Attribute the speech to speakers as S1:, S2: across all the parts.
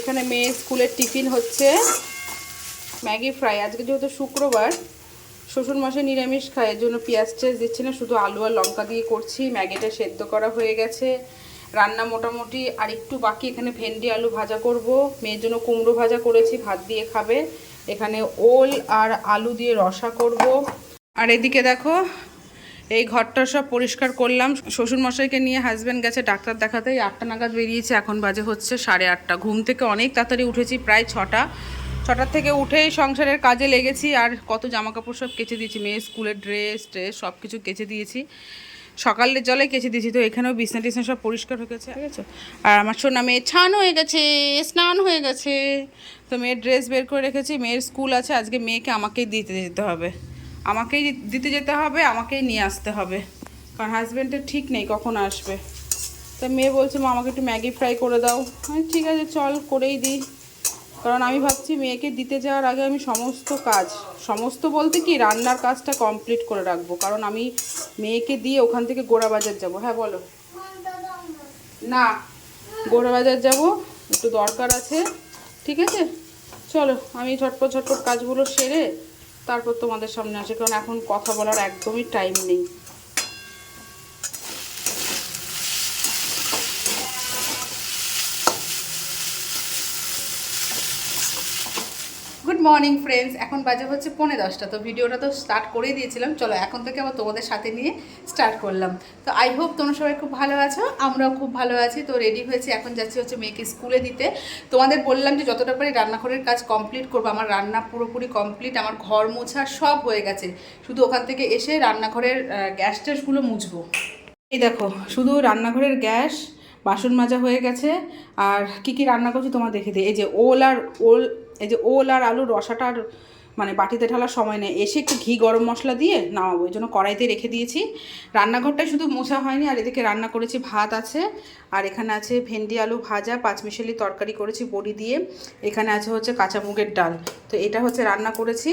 S1: এখানে মেয়ে স্কুলের টিফিন হচ্ছে। Maggi fry. আজকে যেহেতু শুক্রবার, শ্বশুর মাসে নিরামিষ খায় জন্য পেঁয়াজ টেয়াজ দিচ্ছি না, শুধু আলু আর লঙ্কা দিয়ে করছি। ম্যাগিটা সেদ্ধ করা হয়ে গেছে। রান্না মোটামুটি আর একটু বাকি, এখানে ভেন্ডি আলু ভাজা করব। মেয়ের জন্য কুমড়ো ভাজা করেছি, ভাত দিয়ে খাবে। এখানে ওল আর আলু দিয়ে রসা করব। আর এদিকে দেখো এই ঘরটা সব পরিষ্কার করলাম। শ্বশুরমশাইকে নিয়ে হাজব্যান্ড গেছে ডাক্তার দেখাতে। আটটা নাগাদ বেরিয়েছে, এখন বাজে হচ্ছে সাড়ে আটটা। ঘুম থেকে অনেক তাড়াতাড়ি উঠেছি, প্রায় ছটা। ছটার থেকে উঠেই সংসারের কাজে লেগেছি, আর কত জামা কাপড় সব কেচে দিয়েছি। মেয়ের স্কুলের ড্রেস ট্রেস সব কিছু কেচে দিয়েছি। সকালের জলে কেচে দিয়েছি, তো এখানেও বিছনা টিছনা সব পরিষ্কার হয়ে গেছে, ঠিক আছে? আর আমার সোনা মেয়ে ছান হয়ে গেছে, স্নান হয়ে গেছে। তো মেয়ের ড্রেস বের করে রেখেছি, মেয়ের স্কুল আছে, আজকে মেয়েকে আমাকেই দিতে যেতে হবে। আমাকেই দিতে যেতে হবে, আমাকেই নিয়ে আসতে হবে। কারণ হাজব্যান্ডের ঠিক নেই কখন আসবে। তা মেয়ে বলছে, মা, আমাকে একটু ম্যাগি ফ্রাই করে দাও। আমি ঠিক আছে, চল, করেই দিই। কারণ আমি ভাবছি মেয়েকে দিতে যাওয়ার আগে আমি সমস্ত কাজ, সমস্ত বলতে কি, রান্নার কাজটা কমপ্লিট করে রাখব। কারণ আমি মেয়েকে দিয়ে ওখান থেকে গোড়া বাজার যাব। হ্যাঁ বলো। না, গোড়া বাজার যাব, একটু দরকার আছে। ঠিক আছে? চলো, আমি ঝটপট ঝটপট কাজগুলো সেরে তারপর তোমাদের সামনে আসে কারণ এখন কথা বলার একদমই টাইম নেই গুড মর্নিং ফ্রেন্ডস এখন বাজে হচ্ছে পৌনে দশটা। তো ভিডিওটা তো স্টার্ট করেই দিয়েছিলাম। চলো, এখন থেকে আবার তোমাদের সাথে নিয়ে স্টার্ট করলাম। তো আই হোপ তোমরা সবাই খুব ভালো আছো, আমরাও খুব ভালো আছি। তো রেডি হয়েছি, এখন যাচ্ছি হচ্ছে মেয়েকে স্কুলে দিতে। তোমাদের বললাম যে যতটা পারি রান্নাঘরের কাজ কমপ্লিট করব। আমার রান্না পুরোপুরি কমপ্লিট আমার ঘর মোছা সব হয়ে গেছে। শুধু ওখান থেকে এসে রান্নাঘরের গ্যাস ট্যাসগুলো মুছবো। এই দেখো, শুধু রান্নাঘরের গ্যাস বাসন মাজা হয়ে গেছে। আর কি কি রান্না করছি তোমার দেখে দিই। এই যে ওল আর ওল এই যে ওল আর আলুর রসাটার মানে বাটিতে ঢালার সময় নেই। এসে একটু ঘি গরম মশলা দিয়ে নামাবো। ওই জন্য কড়াইতে রেখে দিয়েছি। রান্নাঘরটাই শুধু মোছা হয়নি, আর এদিকে রান্না করেছি ভাত আছে। আর এখানে আছে ভেন্ডি আলু ভাজা, পাঁচমিশালি তরকারি করেছি বড়ি দিয়ে। এখানে আছে হচ্ছে কাঁচা মুগের ডাল। তো এটা হচ্ছে রান্না করেছি।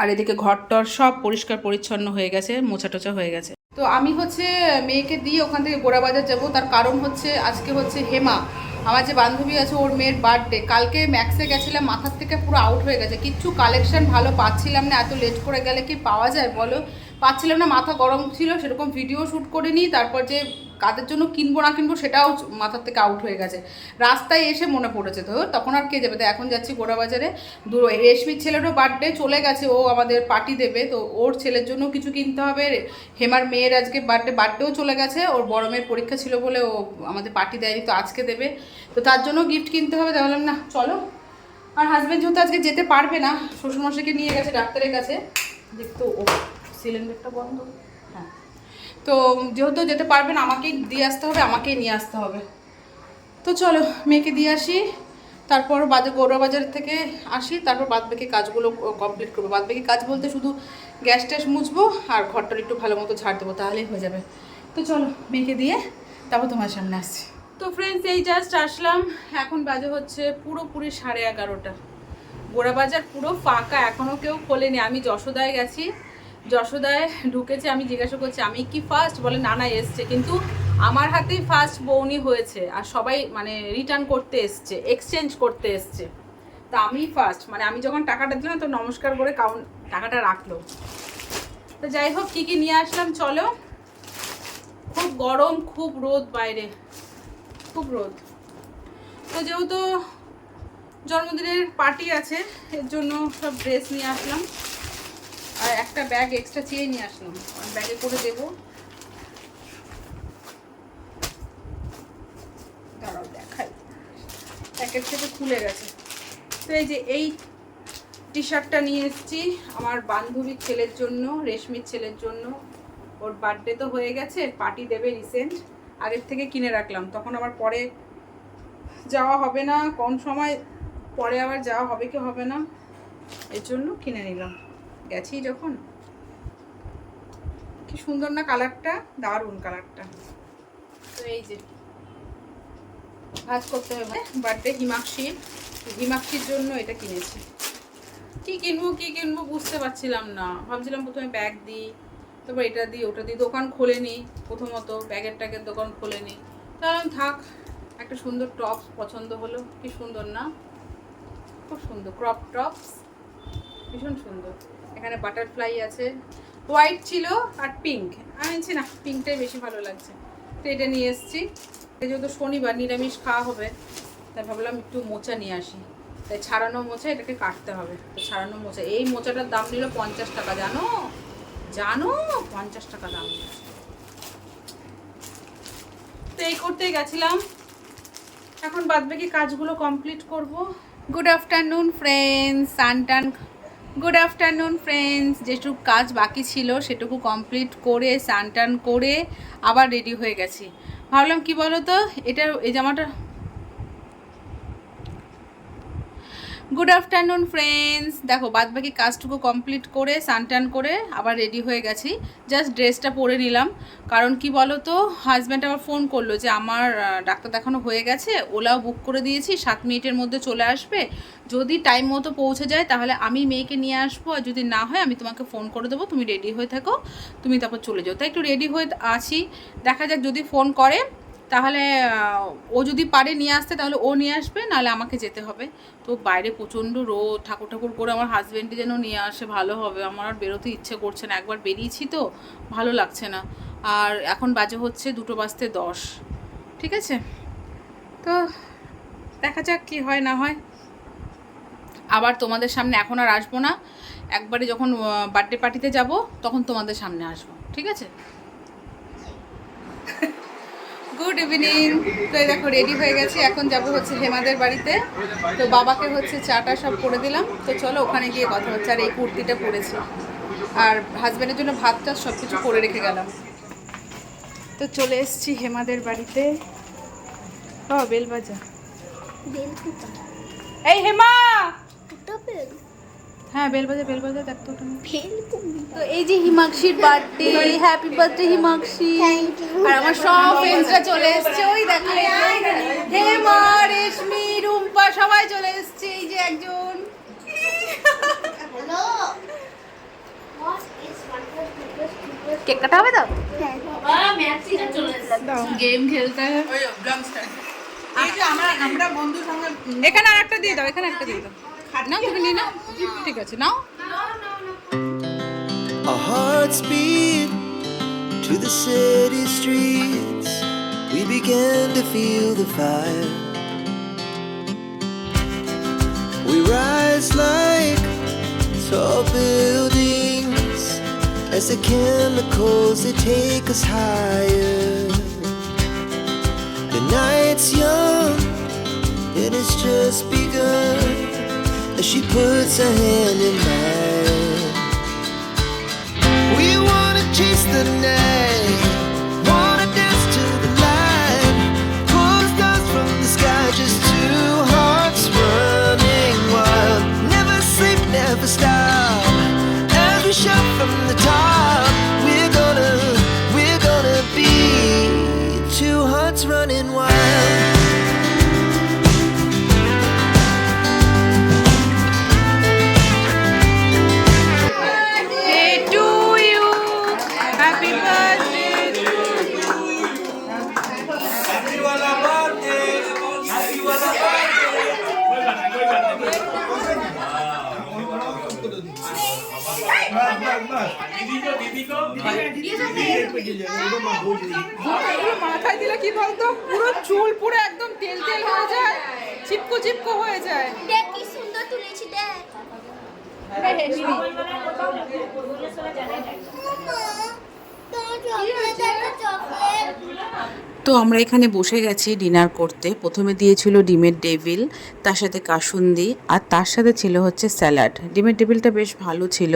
S1: আর এদিকে ঘরটর সব পরিষ্কার পরিচ্ছন্ন হয়ে গেছে, মোছা টোচা হয়ে গেছে। তো আমি হচ্ছে মেয়েকে দিয়ে ওখান থেকে গোড়া বাজার যাব। তার কারণ হচ্ছে আজকে হচ্ছে হেমা। আমার যে বান্ধবী আছে, ওর মেয়ের বার্থডে কালকে ম্যাক্সে গেছিলাম, মাথার থেকে পুরো আউট হয়ে গেছে। কিচ্ছু কালেকশন ভালো পাচ্ছিলাম না, এত লেট করে গেলে কি পাওয়া যায় বলো? পাচ্ছিলাম না, মাথা গরম ছিল, সেরকম ভিডিও শ্যুট করিনি। তারপর যে কাদের জন্য কিনবো না কিনবো সেটাও মাথার থেকে আউট হয়ে গেছে। রাস্তায় এসে মনে পড়েছে তো, তখন আর কে যাবে তো এখন যাচ্ছি গোড়া বাজারে দূর, রেশমির ছেলেরও বার্থডে চলে গেছে, ও আমাদের পার্টি দেবে, তো ওর ছেলের জন্য কিছু কিনতে হবে। হেমার মেয়ের আজকে বার্থডে বার্থডেও চলে গেছে, ওর বড় মেয়ের পরীক্ষা ছিল বলে ও আমাদের পার্টি দেয়নি, তো আজকে দেবে। তো তার জন্য গিফট কিনতে হবে, তাহলে না, চলো। আর হাজব্যান্ড যেহেতু আজকে যেতে পারবে না, শ্বশুরমশাইকে নিয়ে গেছে, ডাক্তারের কাছে। দেখতো ও সিলিন্ডারটা বন্ধ। তো যেহেতু যেতে পারবে না আমাকেই দিয়ে আসতে হবে, আমাকেই নিয়ে আসতে হবে। তো চলো, মেয়েকে দিয়ে আসি। তারপর বাজে গৌরা বাজার থেকে আসি। তারপর বাদ বাকি কাজগুলো কমপ্লিট করব। বাদ বাকি কাজ বলতে শুধু গ্যাস ট্যাস মুছবো আর ঘরটার একটু ভালো মতো ঝাড় দেবো, তাহলেই হয়ে যাবে। তো চলো, মেয়েকে দিয়ে তারপর তোমার সামনে আসছি। তো ফ্রেন্ডস এই জাস্ট আসলাম। এখন বাজে হচ্ছে পুরোপুরি সাড়ে এগারোটা। গোড়া বাজার পুরো ফাঁকা এখনও কেউ খোলেনি। আমি যশোদায় গেছি। যশোদায় ঢুকেছে, আমি জিজ্ঞাসা করছি, আমি কি ফার্স্ট বলে, না না, এসছে। কিন্তু আমার হাতেই ফার্স্ট বৌনি হয়েছে আর সবাই মানে রিটার্ন করতে এসছে এক্সচেঞ্জ করতে এসছে। তা আমি ফার্স্ট মানে আমি যখন টাকাটা দিলাম, তো নমস্কার করে কাউন টাকাটা রাখল। তো যাই হোক, কী কী নিয়ে আসলাম, চলো। খুব গরম, খুব রোদ বাইরে, খুব রোদ। তো যেহেতু জন্মদিনের পার্টি আছে, এর জন্য সব ড্রেস নিয়ে আসলাম। আর একটা ব্যাগ এক্সট্রা চেয়ে নিয়ে আসলাম। ব্যাগে করে দেব। দাঁড়াও, দেখাই। প্যাকেট থেকে খুলে গেছে। তো এই যে এই টি শার্টটা নিয়ে এসেছি আমার বান্ধবীর ছেলের জন্য, রেশমির ছেলের জন্য। ওর বার্থডে তো হয়ে গেছে পার্টি দেবে রিসেন্ট আগের থেকে কিনে রাখলাম। তখন আবার পরে যাওয়া হবে না কোন সময় পরে আবার যাওয়া হবে কি হবে না, এর জন্য কিনে নিলাম। গেছি যখন। কি সুন্দর না কালারটা? দারুণ কালারটা। তো এই যে। ভাজ করতে হবে। বার্থডে হিমাক্ষী। হিমাক্ষীর জন্য এটা কিনেছি। কি কিনবো কি কিনবো বুঝতে পারছিলাম না। ভাবছিলাম প্রথমে ব্যাগ দিই তারপর এটা দিই ওটা দিই দোকান খোলেনি প্রথমত ব্যাগের ট্যাগের দোকান খোলেনি তাহলে থাক একটা সুন্দর টপস পছন্দ হলো। কি সুন্দর না? খুব সুন্দর। ক্রপ টপস ভীষণ সুন্দর। এখানে বাটারফ্লাই আছে। হোয়াইট ছিল আর পিঙ্ক বলছি, না পিঙ্কটাই বেশি ভালো লাগছে। তো এটা নিয়ে এসেছি। যেহেতু শনিবার, নিরামিষ খাওয়া হবে, তাই ভাবলাম একটু মোচা নিয়ে আসি। তাই ছাড়ানো মোচা, এটাকে কাটতে হবে। ছাড়ানো মোচা। এই মোচাটার দাম নিল পঞ্চাশ টাকা। জানো? জানো? পঞ্চাশ টাকা দাম তো এই করতেই গেছিলাম। এখন বাদ বাকি কাজগুলো কমপ্লিট করব। গুড আফটারনুন ফ্রেন্ডস সানটান গুড আফটারনুন ফ্রেন্ডস যেটুকু কাজ বাকি ছিল, সেটুকু কমপ্লিট করে স্নান টান করে আবার রেডি হয়ে গেছি। ভাবলাম কি বলো তো এটা, এই জামাটা গুড আফটারনুন ফ্রেন্ডস দেখো বাদ বাকি কাজটুকু কমপ্লিট করে সানটান করে আবার রেডি হয়ে গেছি। জাস্ট ড্রেসটা পরে নিলাম। কারণ কি বলো তো হাজব্যান্ড আবার ফোন করল যে, আমার ডাক্তার দেখানো হয়ে গেছে, ওলাও বুক করে দিয়েছি, সাত মিনিটের মধ্যে চলে আসবে। যদি টাইম মতো পৌঁছে যায়, তাহলে আমি মেয়েকে নিয়ে আসব, আর যদি না হয়, আমি তোমাকে ফোন করে দেবো। তুমি রেডি হয়ে থাকো, তুমি তারপর চলে যাও। তাই একটু রেডি হয়ে আছি। দেখা যাক যদি ফোন করে তাহলে ও যদি পারে নিয়ে আসতে, তাহলে ও নিয়ে আসবে, নাহলে আমাকে যেতে হবে। তো বাইরে প্রচণ্ড রোদ ঠাকুর ঠাকুর করে আমার হাজব্যান্ডই যেন নিয়ে আসে, ভালো হবে। আমার আর বেরোতে ইচ্ছে করছে না। একবার বেরিয়েছি তো, ভালো লাগছে না। আর এখন বাজে হচ্ছে দুটো বাজতে দশ। ঠিক আছে? তো দেখা যাক কি হয়, না হয়। আবার তোমাদের সামনে এখন আর আসব না। একবারে যখন বার্থডে পার্টিতে যাব, তখন তোমাদের সামনে আসব। ঠিক আছে? গুড ইভিনিং তো এই দেখো রেডি হয়ে গেছি। এখন যাব হচ্ছে হেমাদের বাড়িতে। তো বাবাকে হচ্ছে চাটা সব করে দিলাম। তো চলো ওখানে গিয়ে কথা হচ্ছে। আর এই কুর্তিটা পরেছি। আর হাজব্যান্ডের জন্য ভাত টাত সব কিছু করে রেখে গেলাম। তো চলে এসেছি হেমাদের বাড়িতে। ও বেল বাজা। এই হেমা! হ্যাঁ বেল বাজা বেল বাজা দেখতো তো এই যে হিমাংশীর বার্থডে হ্যাপি বার্থডে
S2: you.
S1: আর আমার সব ফ্রেন্ডসরা চলে এসেছে। ওই দেখো হেমা রেশমি রুম্পা সবাই চলে এসেছে। এই যে একজন। কেক কাটা হবে তো?
S2: বাবা ম্যাক্সিটা চলে এসেছে।
S1: গেম খেলতে
S3: ওই ব্লামস্টার এই যে আমরা আমরা বন্ধুর সঙ্গে
S1: এখানে আর একটা দিয়ে দাও এখানে একটা দিয়ে দাও। নাও তুমি নিয়ে নাও ঠিক আছে নাও
S4: Our hearts beat to the city streets. We began to feel the fire. We rise like tall buildings as the chemicals they take us higher. The night's young and it's just begun as she puts her hand in mine. We wanna chase the night, wanna dance to the light. Pull stars from the sky, just two hearts running wild. Never sleep, never stop.
S1: মাথায় দিলে কি বলতো? পুরো চুল পুরো একদম তেল তেল হয়ে যায় চিপকো চিপকো হয়ে যায়।
S2: দেখ কি সুন্দর তুলেছি দেখ। চকলেট।
S5: তো আমরা এখানে বসে গেছি ডিনার করতে। প্রথমে দিয়েছিল ডিমের ডেভিল, তার সাথে কাসুন্দি আর তার সাথে ছিল হচ্ছে স্যালাড। ডিমের ডেভিলটা বেশ ভালো ছিল।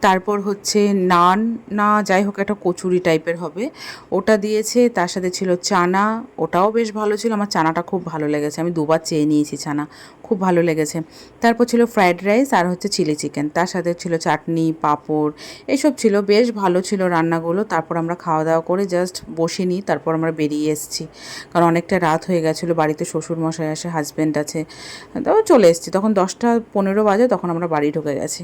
S5: তারপর হচ্ছে নান, না যাই হোক একটা কচুরি টাইপের হবে। ওটা দিয়েছে, তার সাথে ছিল চানা, ওটাও বেশ ভালো ছিল। আমার চানাটা খুব ভালো লেগেছে। আমি দুবার চেয়ে নিয়েছি চানা, খুব ভালো লেগেছে। তারপর ছিল ফ্রাইড রাইস আর হচ্ছে চিলি চিকেন। তার সাথে ছিল চাটনি, পাঁপড়, এসব ছিল। বেশ ভালো ছিল রান্নাগুলো। তারপর আমরা খাওয়া দাওয়া করে জাস্ট বসিনি তারপর আমরা বেরিয়ে এসেছি। কারণ অনেকটা রাত হয়ে গেছিল, বাড়িতে শ্বশুরমশাই আসে হাজব্যান্ড আছে তো চলে এসেছি। তখন দশটা পনেরো বাজে, তখন আমরা বাড়ি ঢুকে গেছি।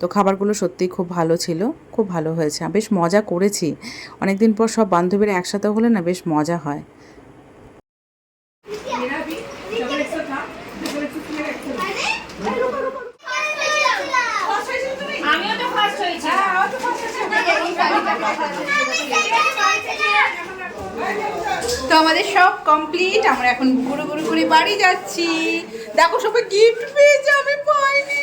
S5: তো খাবারগুলো সত্যিই খুব ভালো ছিল, খুব ভালো হয়েছে। বেশ মজা করেছি। অনেকদিন পর সব বান্ধবীরা একসাথে হলে না বেশ মজা হয়।
S1: তো আমাদের সব কমপ্লিট আমরা এখন গুরু গুরু করে বাড়ি যাচ্ছি। দেখো সবাই গিফট পেয়েছে আমি পাইনি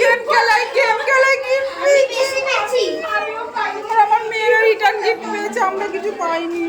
S1: গেম খেলায় গেম খেলায় গিফট পেয়েছি। আমার মেয়েরা রিটার্ন গিফট পেয়েছে আমরা কিছু পাইনি।